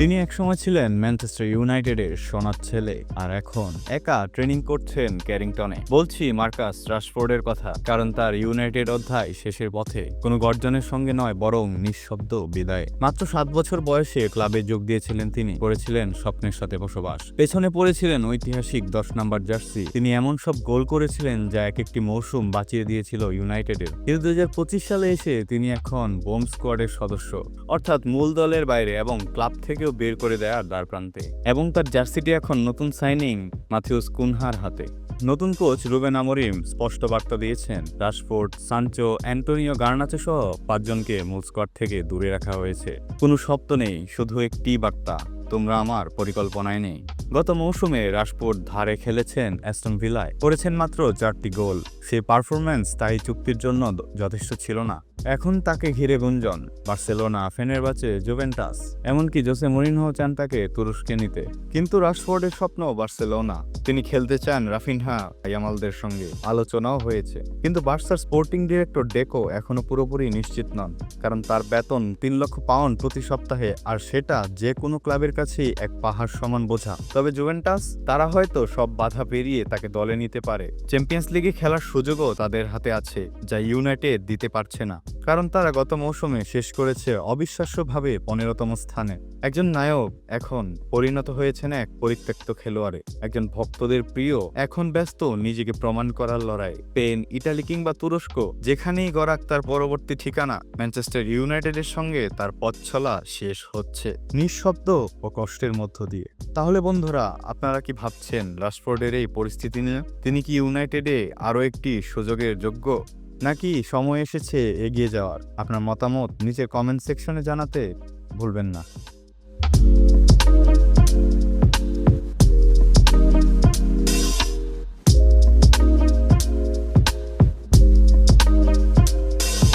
তিনি একসময় ছিলেন ম্যানচেস্টার ইউনাইটেডের সোনার ছেলে আর এখন একা ট্রেনিং করছেন ক্যারিংটনে। বলছি, মার্কাস রাশফোর্ডের কথা, কারণ তার ইউনাইটেড অধ্যায় শেষের পথে কোনো গর্জনের সঙ্গে নয়, বরং নিঃশব্দ বিদায়। মাত্র সাত বছর বয়সে ক্লাবে যোগ দিয়েছিলেন তিনি করেছিলেন স্বপ্নের সাথে বসবাস। পেছনে পড়েছিলেন ঐতিহাসিক দশ নাম্বার জার্সি। তিনি এমন সব গোল করেছিলেন যা এক একটি মৌসুম বাঁচিয়ে দিয়েছিল ইউনাইটেডের। কিন্তু দুই সালে এসে তিনি এখন বোম স্কোয়াডের সদস্য। অর্থাৎ মূল দলের বাইরে এবং ক্লাব থেকেও বের করে দেয় আর দ্বার প্রান্তে। এবং তার জার্সিটি এখন নতুন সাইনিং মাথিউস কুনহার হাতে। নতুন কোচ রুবেন আমরিম স্পষ্ট বার্তা দিয়েছেন, রাশফোর্ড, সানচো, অ্যান্টোনিও গার্নাচো সহ পাঁচজনকে মূল স্কোয়াড থেকে দূরে রাখা হয়েছে। কোনো শব্দ নেই, শুধু একটি বার্তা। তোমরা আমার পরিকল্পনায় নেই। গত মৌসুমে রাশফোর্ড ধারে খেলেছেন অ্যাস্টন ভিলায়। করেছেন মাত্র চারটি গোল। সেই পারফরম্যান্স তাই চুক্তির জন্য যথেষ্ট ছিল না। এখন তাকে ঘিরে গুঞ্জন, বার্সেলোনা, ফেনেরবাচে জুভেন্টাস। এমনকি জোসে মরিনহো চান তাকে তুরস্কে নিতে। কিন্তু রাশফোর্ডের স্বপ্ন বার্সেলোনা। তিনি খেলতে চান রাফিনহা ইয়ামালদের সঙ্গে। আলোচনাও হয়েছে। কিন্তু বার্সার স্পোর্টিং ডিরেক্টর ডেকো এখনও পুরোপুরি নিশ্চিত নন। কারণ তার বেতন তিন লক্ষ পাউন্ড প্রতি সপ্তাহে। আর সেটা যে কোনো ক্লাবের কাছেই এক পাহাড় সমান বোঝা। তবে জুভেন্টাস, তারা হয়তো সব বাধা পেরিয়ে তাকে দলে নিতে পারে। চ্যাম্পিয়ন্স লিগে খেলার সুযোগও তাদের হাতে আছে, যা ইউনাইটেড দিতে পারছে না। কারণ তারা গত মৌসুমে শেষ করেছে অবিশ্বাস্যভাবে পনেরোতম স্থানে। একজন নায়ক এখন পরিণত হয়েছেন এক পরিত্যক্ত খেলোয়াড়ে। একজন ভক্তদের প্রিয় এখন ব্যস্ত নিজেকে প্রমাণ করার লড়াই। স্পেন, ইটালি কিংবা তুরস্ক, যেখানেই গড়াক তার পরবর্তী ঠিকানা, ম্যানচেস্টার ইউনাইটেডের সঙ্গে তার পথছলা শেষ হচ্ছে। নিঃশব্দ কষ্টের মধ্য দিয়ে। তাহলে বন্ধুরা, আপনারা কি ভাবছেন রাশফোর্ডের এই পরিস্থিতি নিয়ে? তিনি কি ইউনাইটেডে আরও একটি সুযোগের যোগ্য? নাকি সময় এসেছে এগিয়ে যাওয়ার? আপনার মতামত নিচে কমেন্ট সেকশনে জানাতে ভুলবেন না।